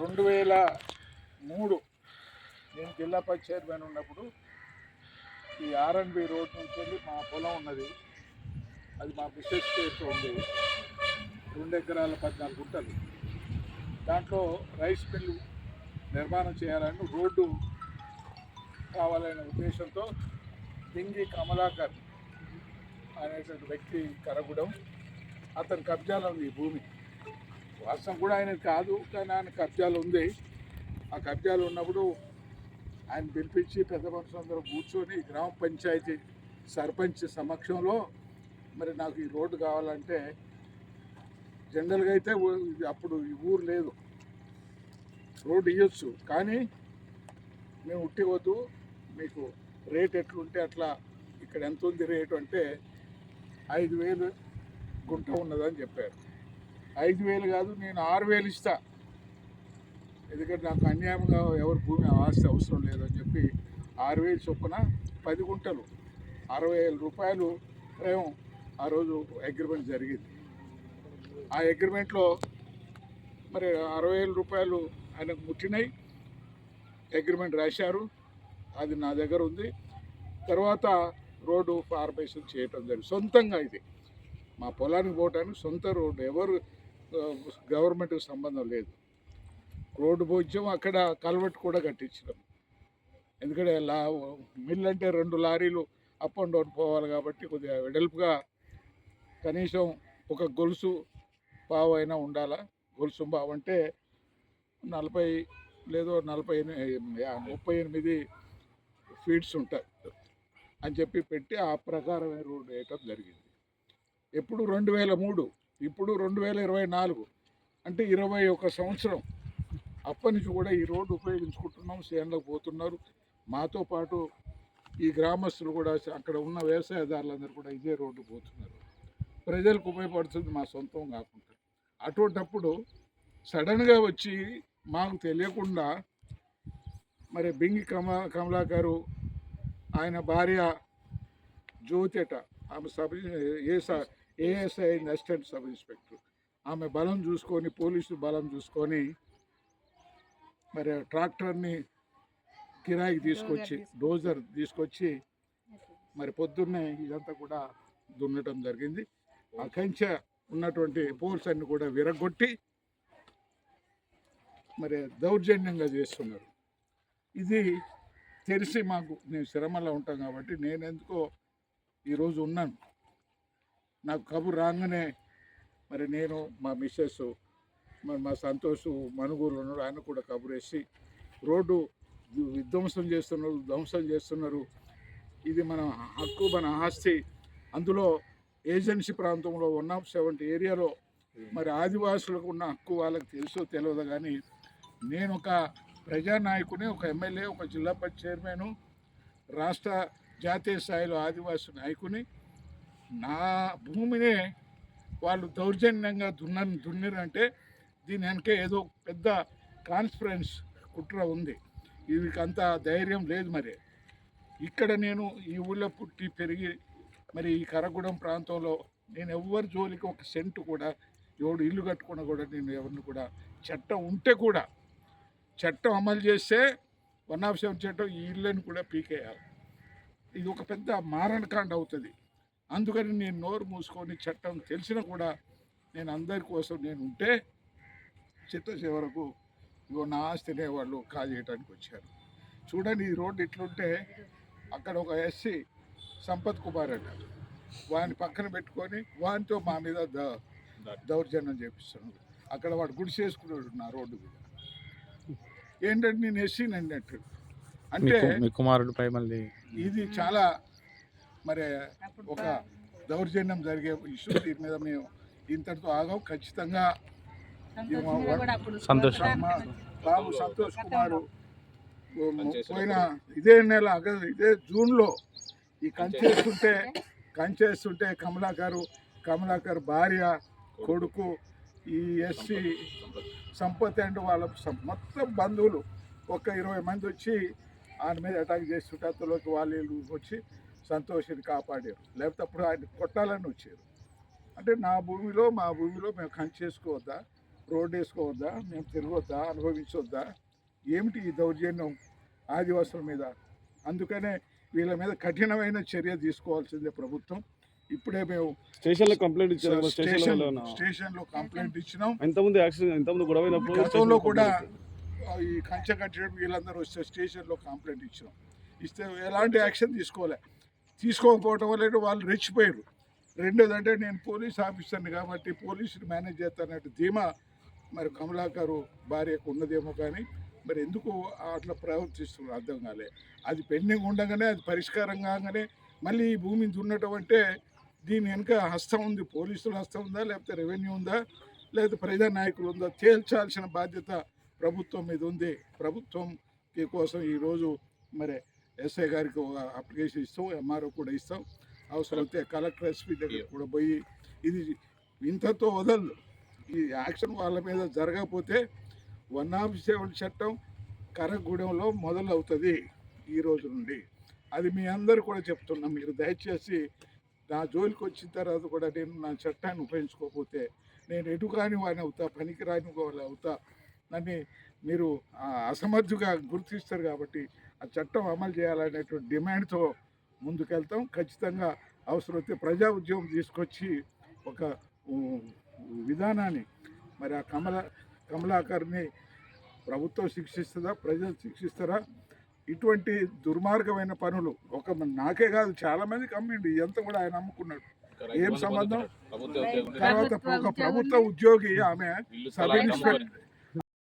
రెండు వేల మూడు నేను జిల్లా పంచాయత్ చైర్మన్ ఉన్నప్పుడు ఈ ఆర్ఎన్బి రోడ్ నుంచి వెళ్ళి మా పొలం ఉన్నది. అది మా బిజినెస్ చేస్తూ ఉంది. రెండు ఎకరాల పద్నాలుగు గుంటలు. దాంట్లో రైస్ మిల్లు నిర్మాణం చేయాలని రోడ్డు కావాలనే ఉద్దేశంతో దింగి కమలాకర్ అనేటువంటి వ్యక్తి కరగడం అతని కబ్జాలో ఉంది ఈ భూమి. వర్షం కూడా ఆయన కాదు కానీ ఆయన కబ్జాలు ఉంది. ఆ కబ్జాలు ఉన్నప్పుడు ఆయన పిలిపించి పెద్ద మనుషులందరూ కూర్చొని గ్రామ పంచాయతీ సర్పంచ్ సమక్షంలో మరి నాకు ఈ రోడ్డు కావాలంటే జనరల్గా అయితే అప్పుడు ఈ ఊరు లేదు. రోడ్డు ఇవ్వచ్చు కానీ మేము ఉట్టి వద్దు మీకు రేట్ ఎట్లుంటే అట్లా ఇక్కడ ఎంత ఉంది రేటు అంటే ఐదు వేలు గుంట ఉన్నదని చెప్పారు. ఐదు వేలు కాదు నేను ఆరు వేలు ఇస్తా. ఎందుకంటే నాకు అన్యాయంగా ఎవరి భూమి ఆస్తి అవసరం లేదని చెప్పి ఆరు వేలు చొప్పున పది గుంటలు అరవై వేల రూపాయలు మేము ఆ రోజు అగ్రిమెంట్ జరిగింది. ఆ అగ్రిమెంట్లో మరి అరవై వేల రూపాయలు ఆయనకు ముట్టినాయి. అగ్రిమెంట్ రాశారు. అది నా దగ్గర ఉంది. తర్వాత రోడ్డు ఫార్మేషన్ చేయటం జరిగింది. సొంతంగా ఇది. మా పొలానికి పోవటానికి సొంత రోడ్డు. ఎవరు గవర్నమెంట్కి సంబంధం లేదు. రోడ్డు పోయించాం అక్కడ కల్వెట్ కూడా కట్టించినాం. ఎందుకంటే లా మిల్ అంటే రెండు లారీలు అప్ అండ్ డౌన్ పోవాలి కాబట్టి కొద్దిగా వెడల్పుగా కనీసం ఒక గొలుసు పావు అయినా ఉండాలా? గొలుసు బావు అంటే నలభై లేదో నలభై ముప్పై ఎనిమిది ఫీట్స్ ఉంటాయి అని చెప్పి పెట్టి ఆ ప్రకారమే రోడ్డు వేయటం జరిగింది. ఎప్పుడు రెండు వేల మూడు ఇప్పుడు రెండు వేల ఇరవై నాలుగు అంటే ఇరవై ఒక సంవత్సరం అప్పటి నుంచి కూడా ఈ రోడ్డు ఉపయోగించుకుంటున్నాం చేనులకు పోతున్నారు. మాతో పాటు ఈ గ్రామస్తులు కూడా అక్కడ ఉన్న వ్యవసాయదారులందరూ కూడా ఇదే రోడ్డు పోతున్నారు. ప్రజలకు ఉపయోగపడుతుంది మా సొంతం కాకుండా. అటువంటప్పుడు సడన్గా వచ్చి మాకు తెలియకుండా మరి బింగి కమ గారు ఆయన భార్య జ్యోతిట ఆమె సభ ఏస ఏఎస్ఐ అసిస్టెంట్ సబ్ ఇన్స్పెక్టర్. ఆమె బలం చూసుకొని పోలీసు బలం చూసుకొని మరి ట్రాక్టర్ని కిరాయికి తీసుకొచ్చి డోజర్ తీసుకొచ్చి మరి పొద్దున్నే ఇదంతా కూడా దున్నటం జరిగింది. ఆ కంచె ఉన్నటువంటి పోల్స్ అన్ని కూడా విరగొట్టి మరి దౌర్జన్యంగా చేస్తున్నారు. ఇది తెలిసి మాకు నేను శ్రమలో ఉంటాం కాబట్టి నేను ఎందుకో ఈరోజు ఉన్నాను. నాకు కబురు రాగానే మరి నేను మా మిస్సెస్ మరి మా సంతోష్ మనుగూరు ఉన్నాడు ఆయన కూడా కబురు వేసి రోడ్డు విధ్వంసం చేస్తున్నారు ధ్వంసం చేస్తున్నారు. ఇది మన హక్కు మన ఆస్తి. అందులో ఏజెన్సీ ప్రాంతంలో వన్ ఆఫ్ సెవెంటీ ఏరియాలో మరి ఆదివాసులకు ఉన్న హక్కు వాళ్ళకి తెలుసో తెలియదు కానీ నేను ఒక ప్రజానాయకుని ఒక ఎమ్మెల్యే ఒక జిల్లా పరిషత్ చైర్మన్ రాష్ట్ర జాతీయ స్థాయిలో ఆదివాసీ నాయకుని నా భూమిని వాళ్ళు దౌర్జన్యంగా దున్న దున్నిరంటే దీని వెనక ఏదో పెద్ద కాన్స్పరెన్స్ కుట్ర ఉంది. వీళ్ళకంత ధైర్యం లేదు మరి. ఇక్కడ నేను ఈ ఊళ్ళో పుట్టి పెరిగి మరి ఈ కరగూడెం ప్రాంతంలో నేను ఎవ్వరి జోలికి ఒక సెంటు కూడా ఎవడు ఇల్లు కట్టుకున్నా కూడా నేను ఎవరిని కూడా చట్టం ఉంటే కూడా చట్టం అమలు చేస్తే వన్ ఆఫ్ సెవెన్ చట్టం ఈ ఇళ్ళని కూడా పీకేయాలి. ఇది ఒక పెద్ద మారణకాండ అవుతుంది. అందుకని నేను నోరు మూసుకొని చట్టం తెలిసినా కూడా నేను అందరి కోసం నేను ఉంటే చిట్ట చివరకు ఇగో నా ఆస్తినే వాళ్ళు కాజేయడానికి వచ్చారు. చూడండి ఈ రోడ్డు ఇట్లుంటే అక్కడ ఒక ఎస్సీ సంపత్ కుమార్ అంటారు వాడిని పక్కన పెట్టుకొని వానితో మా మీద దౌర్జన్యం చేపిస్తున్నాడు. అక్కడ వాడు గుడి చేసుకున్నాడు నా రోడ్డు మీద. ఏంటంటే నేను అంటాడు మీ అంటే కు- మీ కుమారుడిపై మళ్ళీ ఇది చాలా మరి ఒక దౌర్జన్యం జరిగే ఇష్యూ దీని మీద మేము ఇంతటితో ఆగాం. ఖచ్చితంగా బాబు సంతోష్ కుమారు పోయిన ఇదే నెల ఆగ- ఇదే జూన్లో ఈ కంచేస్తుంటే కంచేస్తుంటే కమలాకరు కమలాకర్ భార్య కొడుకు. ఈ ఎస్సీ సంపత్తి అంటే వాళ్ళ మొత్తం బంధువులు ఒక ఇరవై మంది వచ్చి ఆయన మీద అటాక్ చేస్తుంటే అంతలోకి వీళ్ళు వచ్చి సంతోషిని కాపాడారు. లేకపోతే అప్పుడు ఆయన కొట్టాలని వచ్చారు. అంటే నా భూమిలో మా భూమిలో మేము కంచి చేసుకోవద్దా? రోడ్డు వేసుకోవద్దా? మేము తిరగొద్దా? అనుభవించొద్దా? ఏమిటి ఈ దౌర్జన్యం ఆదివాసుల మీద? అందుకనే వీళ్ళ మీద కఠినమైన చర్య తీసుకోవాల్సిందే ప్రభుత్వం. ఇప్పుడే మేము స్టేషన్లో కంప్లైంట్ ఇచ్చారు స్టేషన్ స్టేషన్లో స్టేషన్లో కంప్లైంట్ ఇచ్చినాం. ఎంతమంది యాక్సిడెంట్ ఎంతమంది గొడవ అయినప్పుడు గతంలో స్టేషన్లో కూడా ఈ కంచె కట్టడం వీళ్ళందరూ వస్తే స్టేషన్లో కంప్లైంట్ ఇచ్చినాం. ఇస్తే ఎలాంటి యాక్షన్ తీసుకోలే. తీసుకోకపోవటం వల్ల వాళ్ళు రెచ్చిపోయారు రెండోదంటే నేను పోలీస్ ఆఫీసర్ని కాబట్టి పోలీసుని మేనేజ్ చేస్తానంటే ధీమా మరి కమలాకారు భార్యకు ఉన్నదేమో కానీ మరి ఎందుకు అట్లా ప్రవర్తిస్తున్నారు అర్థం కాలే. అది పెండింగ్ ఉండగానే అది పరిష్కారం కాగానే మళ్ళీ ఈ భూమిని దున్నటం అంటే దీని వెనుక హస్తం ఉంది పోలీసుల హస్తం ఉందా లేకపోతే రెవెన్యూ ఉందా లేకపోతే ప్రజా నాయకులు ఉందా తేల్చాల్సిన బాధ్యత ప్రభుత్వం మీద ఉంది. ప్రభుత్వం కోసం ఈరోజు మరి ఎస్ఐ గారికి ఒక అప్లికేషన్ ఇస్తాం ఎంఆర్ఓ కూడా ఇస్తాం. అవసరమైతే కలెక్టర్ ఎస్పీ దగ్గర కూడా పోయి ఇది ఇంతతో వదలదు. ఈ యాక్షన్ వాళ్ళ మీద జరగకపోతే వన్ ఆఫ్ సెవెన్ చట్టం కరగూడెంలో మొదలవుతుంది ఈ రోజు నుండి. అది మీ అందరు కూడా చెప్తున్నాం మీరు దయచేసి నా జోలికి వచ్చిన తర్వాత కూడా నేను నా చట్టాన్ని ఉపయోగించుకోకపోతే నేను ఎటు కాని వాడిని అవుతా పనికి రాని వాళ్ళు అవుతా నన్ను మీరు అసమర్థుగా గుర్తిస్తారు కాబట్టి ఆ చట్టం అమలు చేయాలనేటువంటి డిమాండ్తో ముందుకెళ్తాం. ఖచ్చితంగా అవసరమైతే ప్రజా ఉద్యమం తీసుకొచ్చి ఒక విధానాన్ని మరి ఆ కమల కమలాకర్ని ప్రభుత్వం శిక్షిస్తుందా ప్రజలు శిక్షిస్తారా? ఇటువంటి దుర్మార్గమైన పనులు ఒక నాకే కాదు చాలా మందికి అమ్మిండు ఇదంతా కూడా ఆయన అమ్ముకున్నాడు ఏం సంబంధం? తర్వాత ఒక ప్రభుత్వ ఉద్యోగి. ఆమె సబ్ ఇన్స్పెక్టర్